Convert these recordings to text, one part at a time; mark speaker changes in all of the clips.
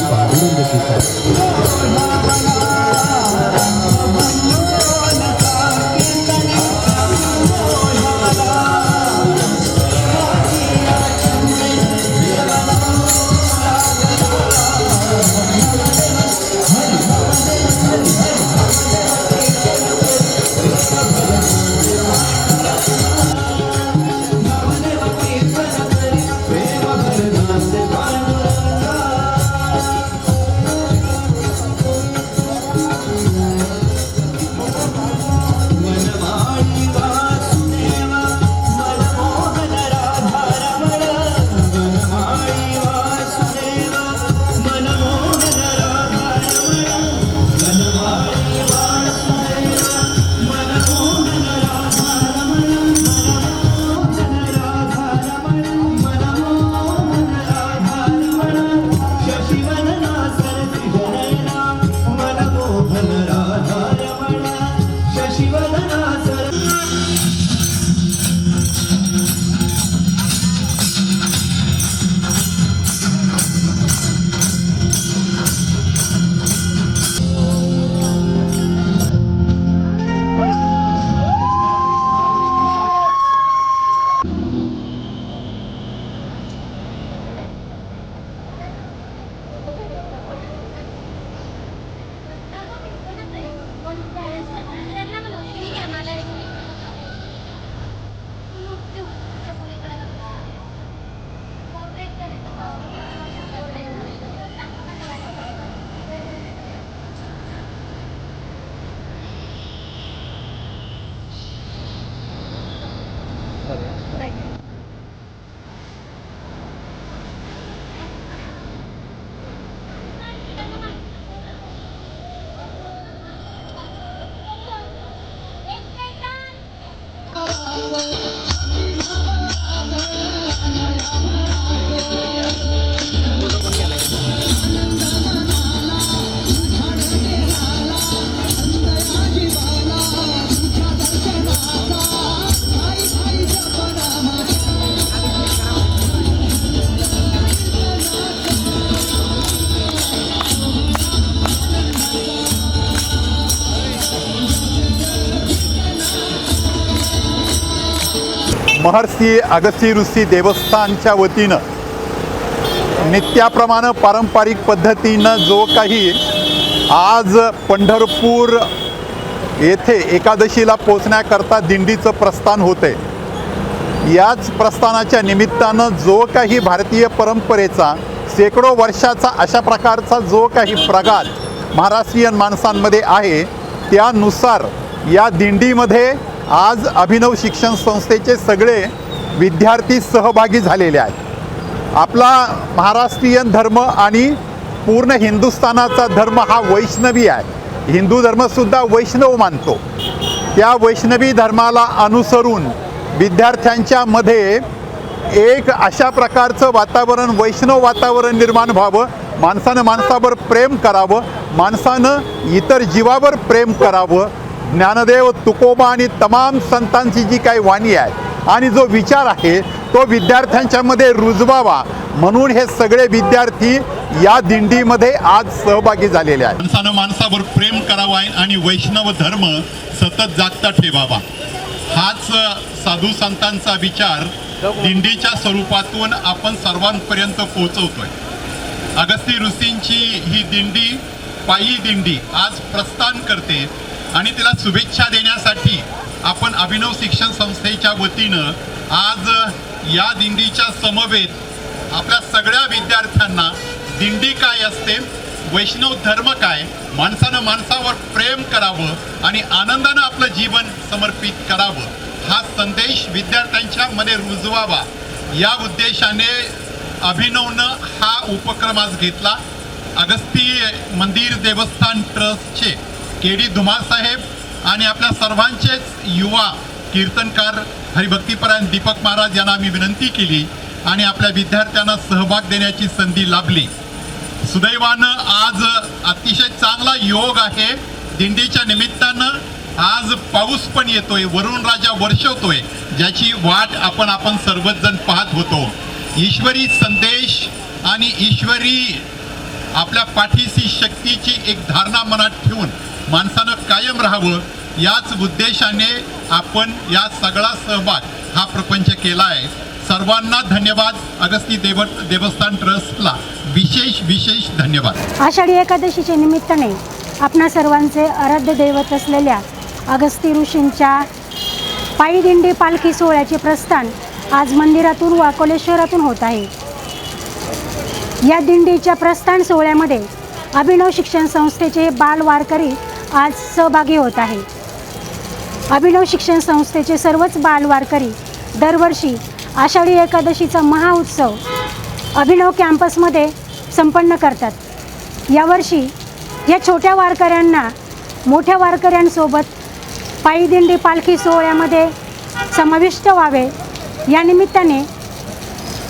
Speaker 1: equipa, grande equipa. Pandurang की
Speaker 2: महर्षी अगस्ती ऋषी देवस्थानच्या वतीनं. नित्याप्रमाणे पारंपरिक पद्धतीनं जो काही आज पंढरपूर येथे एकादशीला पोचण्याकरता दिंडीचं प्रस्थान होते याच प्रस्थानाच्या निमित्तानं जो काही भारतीय परंपरेचा शेकडो वर्षाचा अशा प्रकारचा जो काही प्रघात महाराष्ट्रीयन माणसांमध्ये आहे त्यानुसार या दिंडीमध्ये आज अभिनव शिक्षण संस्थेचे सगळे विद्यार्थी सहभागी झालेले आहेत. आपला महाराष्ट्रीयन धर्म आणि पूर्ण हिंदुस्थानाचा धर्म हा वैष्णवी आहे. हिंदू धर्मसुद्धा वैष्णव मानतो. त्या वैष्णवी धर्माला अनुसरून विद्यार्थ्यांच्या मध्ये एक अशा प्रकारचं वातावरण वैष्णव वातावरण निर्माण व्हावं माणसानं माणसावर प्रेम करावं माणसानं इतर जीवावर प्रेम करावं ज्ञानदेव तुकोबा आणि तमाम संतांची जी काही वाणी आहे आणि जो विचार आहे तो विद्यार्थ्यांच्यामध्ये रुजवावा म्हणून हे सगळे विद्यार्थी या दिंडीमध्ये आज सहभागी झालेले आहेत. माणसानं माणसावर प्रेम करावा आणि वैष्णव धर्म सतत जागता ठेवावा. हाच साधू संतांचा विचार दिंडीच्या स्वरूपातून आपण सर्वांपर्यंत पोहोचवतोय. अगस्ती ऋषींची ही दिंडी पायी दिंडी आज प्रस्थान करते. आणि तिला शुभेच्छा देण्यासाठी आपण अभिनव शिक्षण संस्थेच्या वतीनं आज या दिंडीच्या समवेत आपल्या सगळ्या विद्यार्थ्यांना दिंडी काय असते वैष्णव धर्म काय माणसानं माणसावर प्रेम करावं आणि आनंदानं आपलं जीवन समर्पित करावं हा संदेश विद्यार्थ्यांच्या मध्ये रुजवावा. या उद्देशाने अभिनवनं हा उपक्रम आज घेतला. अगस्ती मंदिर देवस्थान ट्रस्टचे के डी धुमासाहेब आणि आपल्या सर्वांचेच युवा कीर्तनकार हरिभक्तीपरायण दीपक महाराज यांना आम्ही विनंती केली आणि आपल्या विद्यार्थ्यांना सहभाग देण्याची संधी लाभली. सुदैवानं आज अतिशय चांगला योग आहे. दिंडीच्या निमित्तानं आज पाऊस पण येतोय वरुण राजा वर्षवतोय ज्याची वाट आपण आपण सर्वच जण पाहत होतो. ईश्वरी संदेश आणि ईश्वरी आपल्या पाठीशी शक्तीची एक धारणा मनात ठेवून माणसानं कायम राहावं याच उद्देशाने आपण या सगळा सहभाग हा प्रपंच केला आहे. सर्वांना धन्यवाद. अगस्ती देव देवस्थान ट्रस्टला विशेष विशेष धन्यवाद.
Speaker 3: आषाढी एकादशीच्या निमित्ताने आपणा सर्वांचे आराध्य दैवत असलेल्या अगस्ती ऋषींच्या पायी दिंडी पालखी सोहळ्याचे प्रस्थान आज मंदिरातून वाकोलेश्वरातून शहरातून होत आहे. या दिंडीच्या प्रस्थान सोहळ्यामध्ये अभिनव शिक्षण संस्थेचे बाल वारकरी आज सहभागी होत आहे. अभिनव शिक्षण संस्थेचे सर्वच बालवारकरी दरवर्षी आषाढी एकादशीचा महाउत्सव अभिनव कॅम्पसमध्ये संपन्न करतात. यावर्षी या छोट्या वारकऱ्यांना मोठ्या वारकऱ्यांसोबत पायीदिंडी पालखी सोहळ्यामध्ये समाविष्ट व्हावे. या निमित्ताने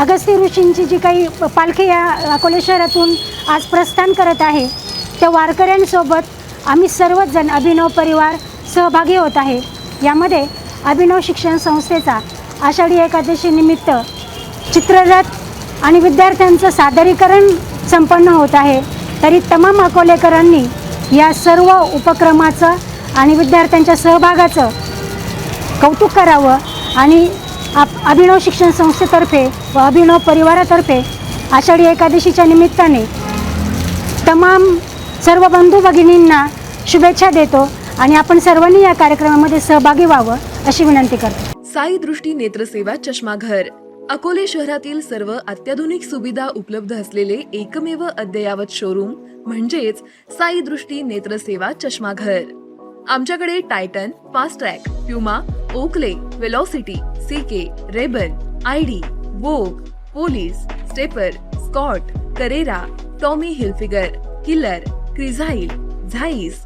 Speaker 3: अगस्ती ऋषींची जी काही पालखी या अकोले शहरातून आज प्रस्थान करत आहे त्या वारकऱ्यांसोबत आम्ही सर्वच जण अभिनव परिवार सहभागी होत आहे. यामध्ये अभिनव शिक्षण संस्थेचा आषाढी एकादशी निमित्त चित्ररथ आणि विद्यार्थ्यांचं सादरीकरण संपन्न होत आहे. तरी तमाम अकोलेकरांनी या सर्व उपक्रमाचं आणि विद्यार्थ्यांच्या सहभागाचं कौतुक करावं आणि आप अभिनव शिक्षण संस्थेतर्फे व अभिनव परिवारातर्फे आषाढी एकादशीच्या निमित्ताने तमाम सर्व बंधू भगिनींना शुभेच्छा देतो आणि आपण सर्वांनी या कार्यक्रमामध्ये सहभागी व्हावं अशी विनंती करतो.
Speaker 4: साई दृष्टी नेत्रसेवा चष्माघर. अकोले शहरातील सर्व अत्याधुनिक सुविधा उपलब्ध असलेले एकमेव अद्ययावत शोरूम म्हणजेच साई दृष्टी नेत्रसेवा चष्माघर. आमच्याकडे Titan Fastrack Puma Oakley Velocity CK Rayban ID Vogue Police Stepper Scott Carrera Tommy Hilfiger Killer Crizal Zeiss